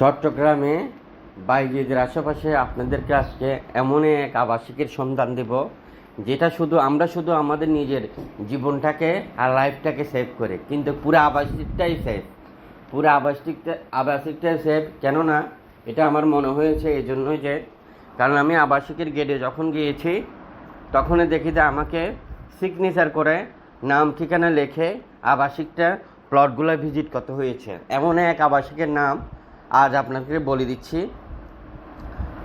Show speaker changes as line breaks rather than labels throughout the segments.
চট্টগ্রামে বাইজিদের আশেপাশে আপনাদেরকে আজকে এমন এক আবাসিকের সন্ধান দেব, যেটা শুধু আমরা শুধু আমাদের নিজের জীবনটাকে আর লাইফটাকে সেভ করে। কিন্তু পুরো আবাসিকটাই সেভ পুরো আবাসিকটা আবাসিকটাই সেভ কেননা এটা আমার মনে হয়েছে এই জন্যই যে, কারণ আমি আবাসিকের গেটে যখন গিয়েছি, তখনই দেখি যে আমাকে সিগনেচার করে নাম ঠিকানা লেখে আবাসিকটা প্লটগুলো ভিজিট করতে হয়েছে। এমন এক আবাসিকের নাম আজ আপনাকে বলে দিচ্ছি,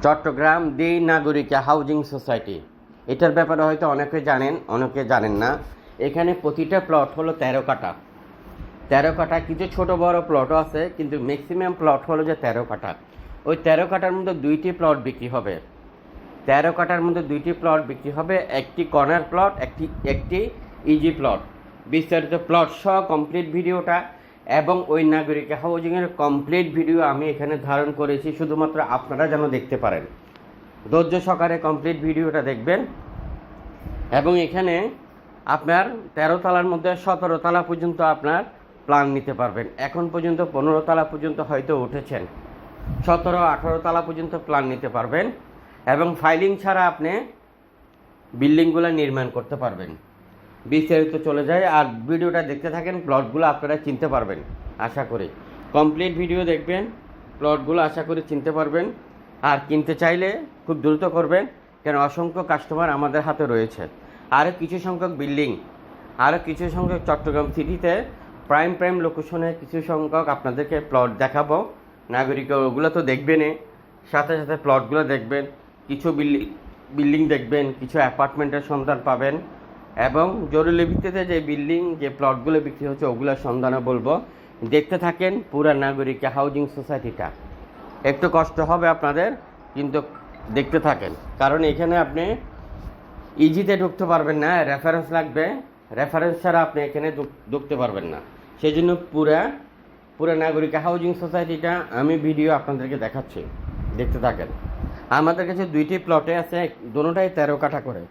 Chattogram the Nagarika housing society. এটার ব্যাপারে হয়তো অনেকে জানেন অনেকে জানেন না। এখানে প্রতিটা প্লট হলো তেরো কাটা তেরো কাটা কিছু ছোট বড় প্লটও আছে, কিন্তু ম্যাক্সিমাম প্লট হলো যে তেরো কাটা ওই তেরো কাটার মধ্যে দুইটি প্লট বিক্রি হবে। তেরো কাটার মধ্যে দুইটি প্লট বিক্রি হবে, একটি কর্নার প্লট, একটি একটি ইজি প্লট। বিস্তারিত প্লট সহ কমপ্লিট ভিডিওটা এবং ওই নাগরিক হাউজিংয়ের কমপ্লিট ভিডিও আমি এখানে ধারণ করেছি, শুধুমাত্র আপনারা যেন দেখতে পারেন। ধৈর্য সহকারে কমপ্লিট ভিডিওটা দেখবেন। এবং এখানে আপনার তেরো তলার মধ্যে সতেরো তলা পর্যন্ত আপনার প্ল্যান নিতে পারবেন। এখন পর্যন্ত পনেরো তলা পর্যন্ত হয়তো উঠেছেন। সতেরো, আঠারো তলা পর্যন্ত প্ল্যান নিতে পারবেন। এবং ফাইলিং ছাড়া আপনি বিল্ডিংগুলো নির্মাণ করতে পারবেন। বিস্তারিত চলে যায় আর ভিডিওটা দেখতে থাকেন প্লটগুলো আপনারা চিনতে পারবেন, আশা করি। কমপ্লিট ভিডিও দেখবেন প্লটগুলো আশা করি চিনতে পারবেন। আর কিনতে চাইলে খুব দ্রুত করবেন, কেন অসংখ্য কাস্টমার আমাদের হাতে রয়েছে। আরও কিছু সংখ্যক বিল্ডিং আরও কিছু সংখ্যক চট্টগ্রাম সিটিতে প্রাইম প্রাইম লোকেশনে কিছু সংখ্যক আপনাদেরকে প্লট দেখাবো। নাগরিক ওগুলো তো দেখবেনই। সাথে সাথে প্লটগুলো দেখবেন, কিছু বিল্ডিং বিল্ডিং দেখবেন, কিছু অ্যাপার্টমেন্টের সন্ধান পাবেন। এবং জরুরি ভিত্তিতে যে বিল্ডিং, যে প্লটগুলো বিক্রি হচ্ছে, ওগুলোর সন্ধানও বলব। দেখতে থাকেন পুরা নাগরিক হাউজিং সোসাইটিটা একটু কষ্ট হবে আপনাদের, কিন্তু দেখতে থাকেন। কারণ এখানে আপনি ইজিতে ঢুকতে পারবেন না রেফারেন্স লাগবে। রেফারেন্স ছাড়া আপনি এখানে ঢুকতে পারবেন না। সেই জন্য পুরা পুরা নাগরিক হাউজিং সোসাইটিটা আমি ভিডিও আপনাদেরকে দেখাচ্ছি। দেখতে থাকেন। আমাদের কাছে দুইটি প্লটে আছে দোনোটাই তেরো কাঠা করে।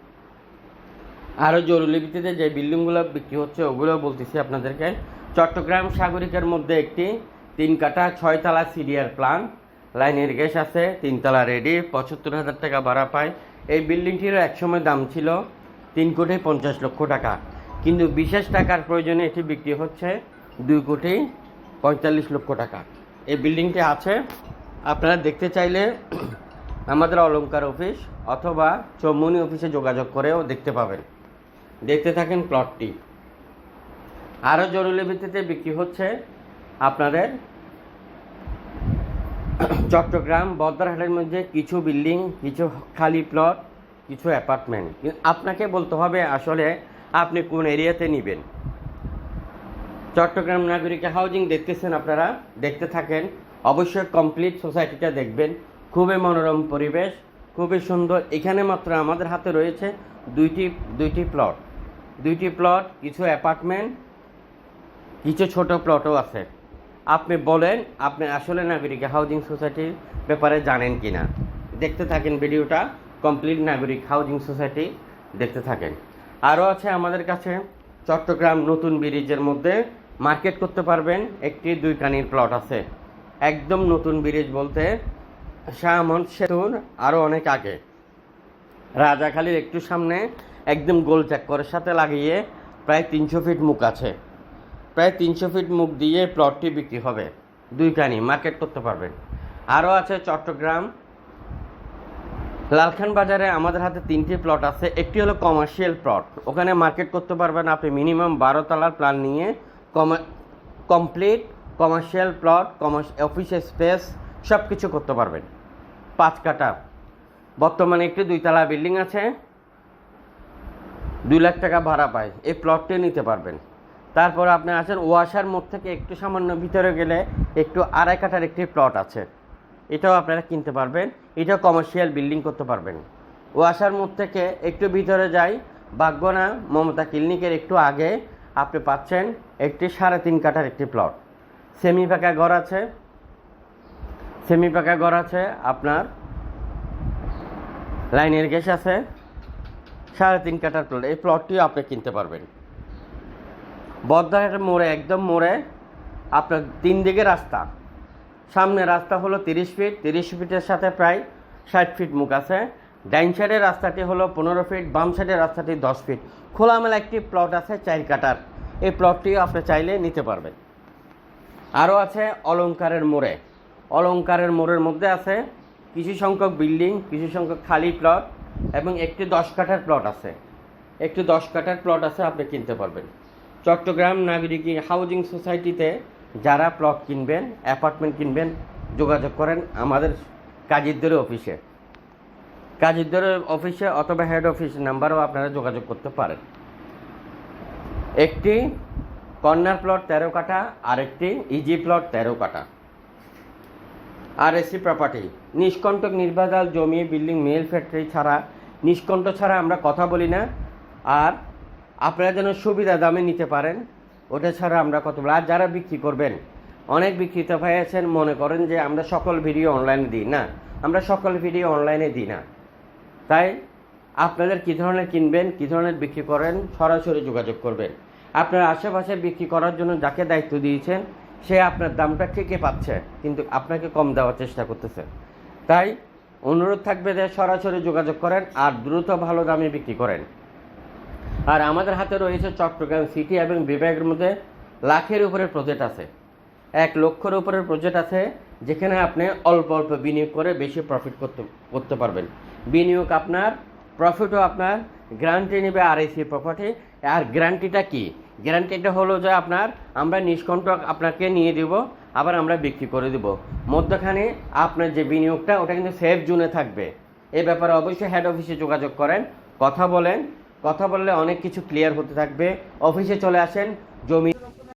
আরও জরুরি ভিত্তিতে যে বিল্ডিংগুলো বিক্রি হচ্ছে, ওগুলো বলতেছি আপনাদেরকে। চট্টগ্রাম সাগরিকার মধ্যে একটি তিন কাঠা ছয়তলা সিরিয়ার প্ল্যান লাইনের গ্যাস আছে তিনতলা রেডি পঁচাত্তর হাজার টাকা ভাড়া পায়। এই বিল্ডিংটিরও একসময় দাম ছিল তিন কোটি পঞ্চাশ লক্ষ টাকা। কিন্তু বিশেষ টাকার প্রয়োজনে এটি বিক্রি হচ্ছে দুই কোটি পঁয়তাল্লিশ লক্ষ টাকা। এই বিল্ডিংটি আছে, আপনারা দেখতে চাইলে আমাদের অলংকার অফিস অথবা চৌমনি অফিসে যোগাযোগ করেও দেখতে পাবেন। দেখতে থাকেন প্লটটি আরও জরুরি ভিত্তিতে বিক্রি হচ্ছে আপনাদের চট্টগ্রাম বদ্রাহাটের মধ্যে কিছু বিল্ডিং, কিছু খালি প্লট কিছু অ্যাপার্টমেন্ট আপনাকে বলতে হবে আসলে আপনি কোন এরিয়াতে নেবেন। চট্টগ্রাম নাগরিক হাউজিং দেখতেছেন আপনারা, দেখতে থাকেন। অবশ্যই কমপ্লিট সোসাইটিটা দেখবেন। খুবই মনোরম পরিবেশ, খুবই সুন্দর। এখানে মাত্র আমাদের হাতে রয়েছে দুইটি দুইটি প্লট দুইটি প্লট, কিছু অ্যাপার্টমেন্ট, কিছু ছোট প্লটও আছে। আপনি বলেন, আপনি আসলে নাগরিক হাউজিং সোসাইটির ব্যাপারে জানেন কি না দেখতে থাকেন ভিডিওটা কমপ্লিট নাগরিক হাউজিং সোসাইটি দেখতে থাকেন। আরও আছে আমাদের কাছে, চট্টগ্রাম নতুন ব্রিজের মধ্যে মার্কেট করতে পারবেন, একটি দুই কানির প্লট আছে। একদম নতুন ব্রিজ বলতে শাহমন সেতুর আরও অনেক আগে। রাজাখালীর একটু সামনে একদম গোল চক্করের সাথে লাগিয়ে প্রায় তিনশো ফিট মুখ আছে। প্রায় তিনশো ফিট মুখ দিয়ে প্লটটি বিক্রি হবে। দুই কানি মার্কেট করতে পারবেন। আরও আছে চট্টগ্রাম। লালখান বাজারে আমাদের হাতে তিনটি প্লট আছে। একটি হলো কমার্শিয়াল প্লট ওখানে মার্কেট করতে পারবেন আপনি মিনিমাম বারো তলার প্ল্যান নিয়ে। Complete commercial plot commerce office space সব কিছু করতে পারবেন। পাঁচ কাটা। বর্তমানে একটি দুইতলা বিল্ডিং আছে। দুই লাখ টাকা ভাড়া পায়। এই প্লটটি নিতে পারবেন। তারপর আপনি আছেন ওয়াশার মোড় থেকে একটু সামান্য ভিতরে গেলে একটু আড়াই কাঠার একটি প্লট আছে। এটাও আপনারা কিনতে পারবেন। এটাও কমার্শিয়াল বিল্ডিং করতে পারবেন। ওয়াশার মোড় থেকে একটু ভিতরে যাই, বাগবনা মমতা ক্লিনিকের একটু আগে আপনি পাচ্ছেন একটি সাড়ে তিন কাঠার একটি প্লট সেমি পাকা ঘর আছে। সেমি পাকা ঘর আছে, আপনার লাইনের গ্যাস আছে। সাড়ে তিন কাটার প্লট এই প্লটটিও আপনি কিনতে পারবেন। বদ্রাহাটের মোড়ে, একদম মোড়ে, আপনার তিন দিকে রাস্তা। সামনে রাস্তা হলো তিরিশ ফিট তিরিশ ফিটের সাথে প্রায় ষাট ফিট মুখ আছে। ডাইন সাইডের রাস্তাটি হলো পনেরো ফিট বাম সাইডের রাস্তাটি দশ ফিট খোলামেলা একটি প্লট আছে চার কাটার এই প্লটটিও আপনি চাইলে নিতে পারবেন। আরও আছে অলংকারের মোড়ে। অলংকারের মোড়ের মধ্যে আছে কিছু সংখ্যক বিল্ডিং, কিছু সংখ্যক খালি প্লট এবং একটি দশ কাঠার প্লট আছে। একটি দশ কাঠার প্লট আছে, আপনি কিনতে পারবেন। চট্টগ্রাম নাগরিক হাউজিং সোসাইটিতে যারা প্লট কিনবেন অ্যাপার্টমেন্ট কিনবেন, যোগাযোগ করেন আমাদের কাজীরদের অফিসে কাজীরদের অফিসে অথবা হেড অফিস নাম্বারও আপনারা যোগাযোগ করতে পারেন। একটি কর্নার প্লট তেরো কাঠা, আরেকটি ইজি প্লট তেরো কাঠা। আর এসি প্রপার্টি নিষ্কণ্টক নির্বাচাল জমি বিল্ডিং মেল ফ্যাক্টরি ছাড়া নিষ্কণ্ঠ ছাড়া আমরা কথা বলি না। আর আপনারা যেন সুবিধা দামে নিতে পারেন, ওটা ছাড়া আমরা কত আর যারা বিক্রি করবেন, অনেক বিক্রেতা ভাই আছেন, মনে করেন যে আমরা সকল ভিডিও অনলাইনে দিই না। আমরা সকল ভিডিও অনলাইনে দিই না। তাই আপনাদের কী ধরনের কিনবেন, কী ধরনের বিক্রি করেন, সরাসরি যোগাযোগ করবেন। আপনার আশেপাশে বিক্রি করার জন্য যাকে দায়িত্ব দিয়েছেন সে আপনার দামটা ঠিকই পাচ্ছে? কিন্তু আপনাকে কম দেওয়ার চেষ্টা করতেছে। তাই অনুরোধ থাকবে যে সরাসরি যোগাযোগ করেন আর দ্রুত ভালো দামে বিক্রি করেন। আর আমাদের হাতে রয়েছে চট্টগ্রাম সিটি এবং বিভাগের মধ্যে লাখের উপরে প্রজেক্ট আছে। এক লক্ষের উপরে প্রজেক্ট আছে যেখানে আপনি অল্প অল্প বিনিয়োগ করে বেশি প্রফিট করতে করতে পারবেন। বিনিয়োগ আপনার প্রফিটও আপনার গ্যারান্টি নেবে আর এসি প্রপার্টি আর গ্যারান্টিটা কি? গ্যারান্টিটা হলো যে আপনার আমরা নিষ্কণ্ঠ আপনাকে নিয়ে দেব, আবার আমরা বিক্রি করে দেব। মধ্যখানে আপনার যে বিনিয়োগটা, ওটা কিন্তু সেফ জোনে থাকবে। এ ব্যাপারে অবশ্যই হেড অফিসে যোগাযোগ করেন, কথা বলেন। কথা বললে অনেক কিছু ক্লিয়ার হতে থাকবে। অফিসে চলে আসেন, জমি